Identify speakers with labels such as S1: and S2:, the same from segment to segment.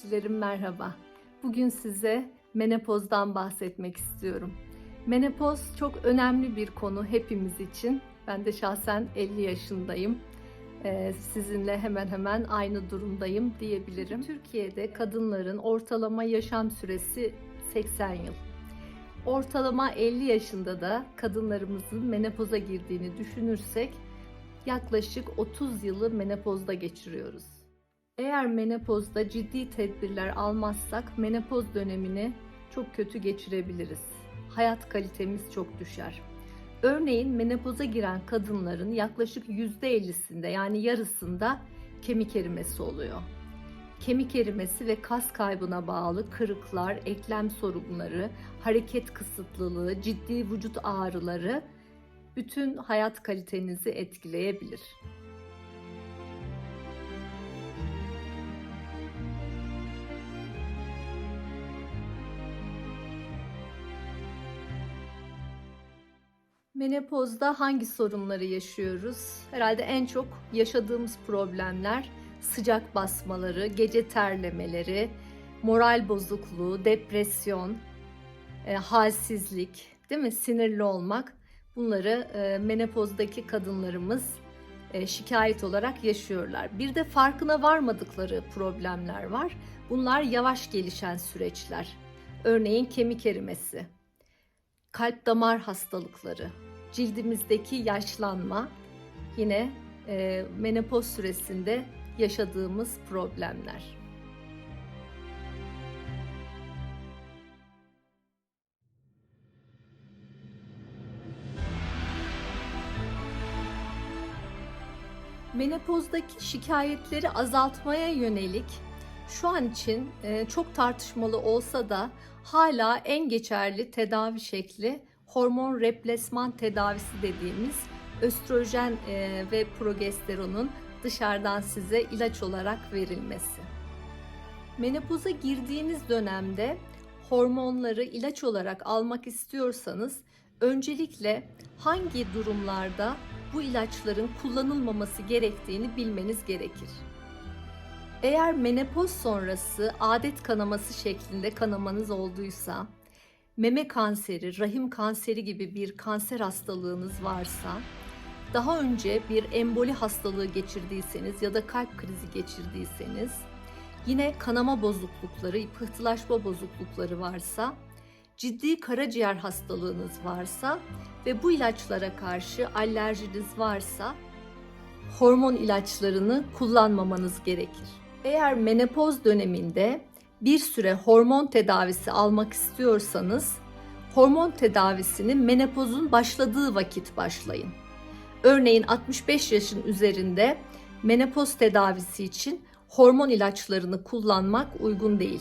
S1: Takipçilerim merhaba. Bugün size menopozdan bahsetmek istiyorum. Menopoz çok önemli bir konu hepimiz için. Ben de şahsen 50 yaşındayım. Ee, sizinle hemen hemen aynı durumdayım diyebilirim. Türkiye'de kadınların ortalama yaşam süresi 80 yıl. Ortalama 50 yaşında da kadınlarımızın menopoza girdiğini düşünürsek yaklaşık 30 yılı menopozda geçiriyoruz. Eğer menopozda ciddi tedbirler almazsak menopoz dönemini çok kötü geçirebiliriz. Hayat kalitemiz çok düşer. Örneğin menopoza giren kadınların yaklaşık %50'sinde yani yarısında kemik erimesi oluyor. Kemik erimesi ve kas kaybına bağlı kırıklar, eklem sorunları, hareket kısıtlılığı, ciddi vücut ağrıları bütün hayat kalitenizi etkileyebilir. Menopozda hangi sorunları yaşıyoruz? Herhalde en çok yaşadığımız problemler sıcak basmaları, gece terlemeleri, moral bozukluğu, depresyon, e, halsizlik, değil mi? Sinirli olmak. Bunları e, menopozdaki kadınlarımız e, şikayet olarak yaşıyorlar. Bir de farkına varmadıkları problemler var. Bunlar yavaş gelişen süreçler. Örneğin kemik erimesi, kalp damar hastalıkları, cildimizdeki yaşlanma, yine e, menopoz süresinde yaşadığımız problemler. Menopozdaki şikayetleri azaltmaya yönelik şu an için e, çok tartışmalı olsa da hala en geçerli tedavi şekli hormon replesman tedavisi dediğimiz östrojen e, ve progesteronun dışarıdan size ilaç olarak verilmesi. Menopoza girdiğiniz dönemde hormonları ilaç olarak almak istiyorsanız öncelikle hangi durumlarda bu ilaçların kullanılmaması gerektiğini bilmeniz gerekir. Eğer menopoz sonrası adet kanaması şeklinde kanamanız olduysa, meme kanseri, rahim kanseri gibi bir kanser hastalığınız varsa, daha önce bir emboli hastalığı geçirdiyseniz ya da kalp krizi geçirdiyseniz, yine kanama bozuklukları, pıhtılaşma bozuklukları varsa, ciddi karaciğer hastalığınız varsa ve bu ilaçlara karşı alerjiniz varsa hormon ilaçlarını kullanmamanız gerekir. Eğer menopoz döneminde bir süre hormon tedavisi almak istiyorsanız hormon tedavisini menopozun başladığı vakit başlayın. Örneğin 65 yaşın üzerinde menopoz tedavisi için hormon ilaçlarını kullanmak uygun değil.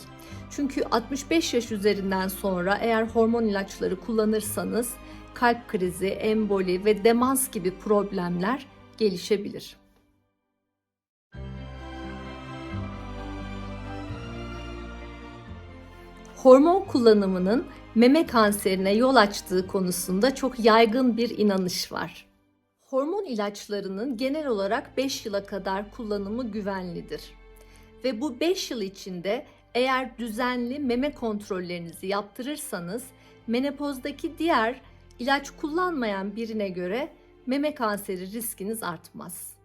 S1: Çünkü 65 yaş üzerinden sonra eğer hormon ilaçları kullanırsanız kalp krizi, emboli ve demans gibi problemler gelişebilir. Hormon kullanımının meme kanserine yol açtığı konusunda çok yaygın bir inanış var. Hormon ilaçlarının genel olarak 5 yıla kadar kullanımı güvenlidir. Ve bu 5 yıl içinde eğer düzenli meme kontrollerinizi yaptırırsanız menopozdaki diğer ilaç kullanmayan birine göre meme kanseri riskiniz artmaz.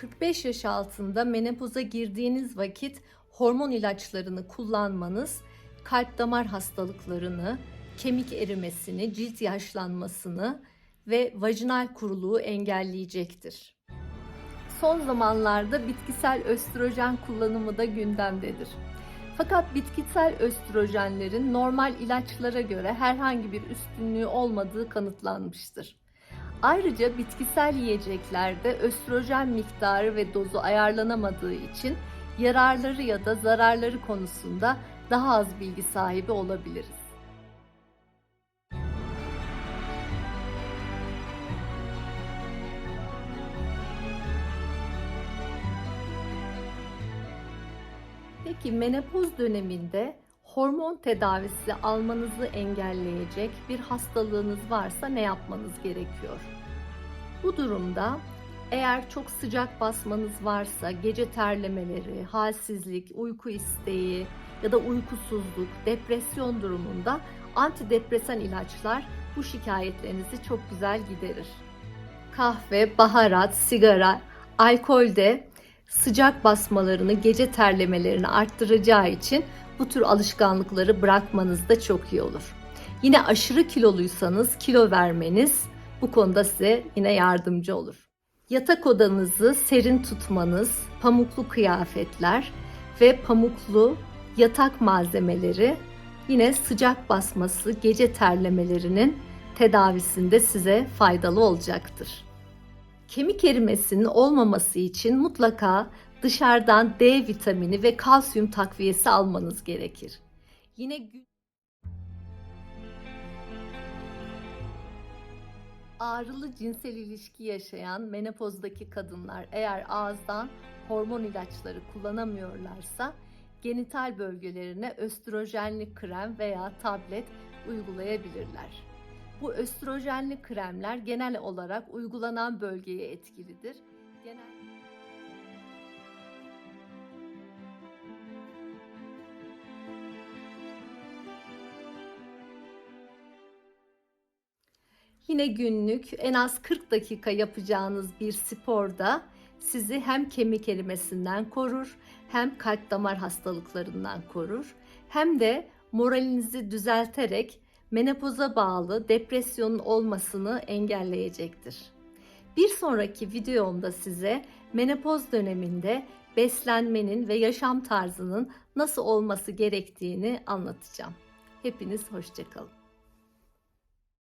S1: ...45 yaş altında menopoza girdiğiniz vakit hormon ilaçlarını kullanmanız kalp damar hastalıklarını, kemik erimesini, cilt yaşlanmasını ve vajinal kuruluğu engelleyecektir. Son zamanlarda bitkisel östrojen kullanımı da gündemdedir. Fakat bitkisel östrojenlerin normal ilaçlara göre herhangi bir üstünlüğü olmadığı kanıtlanmıştır. Ayrıca bitkisel yiyeceklerde östrojen miktarı ve dozu ayarlanamadığı için yararları ya da zararları konusunda daha az bilgi sahibi olabiliriz. Peki menopoz döneminde hormon tedavisi almanızı engelleyecek bir hastalığınız varsa ne yapmanız gerekiyor? Bu durumda eğer çok sıcak basmanız varsa gece terlemeleri, halsizlik, uyku isteği ya da uykusuzluk, depresyon durumunda antidepresan ilaçlar bu şikayetlerinizi çok güzel giderir. Kahve, baharat, sigara, alkol de sıcak basmalarını, gece terlemelerini arttıracağı için bu tür alışkanlıkları bırakmanız da çok iyi olur. Yine aşırı kiloluysanız kilo vermeniz bu konuda size yine yardımcı olur. Yatak odanızı serin tutmanız, pamuklu kıyafetler ve pamuklu yatak malzemeleri yine sıcak basması, gece terlemelerinin tedavisinde size faydalı olacaktır. Kemik erimesinin olmaması için mutlaka dışarıdan D vitamini ve kalsiyum takviyesi almanız gerekir. Yine Ağrılı cinsel ilişki yaşayan menopozdaki kadınlar eğer ağızdan hormon ilaçları kullanamıyorlarsa genital bölgelerine östrojenli krem veya tablet uygulayabilirler. Bu östrojenli kremler genel olarak uygulanan bölgeye etkilidir. Genel Yine günlük en az 40 dakika yapacağınız bir sporda sizi hem kemik erimesinden korur, hem kalp damar hastalıklarından korur, hem de moralinizi düzelterek menopoza bağlı depresyonun olmasını engelleyecektir. Bir sonraki videomda size menopoz döneminde beslenmenin ve yaşam tarzının nasıl olması gerektiğini anlatacağım. Hepiniz hoşçakalın.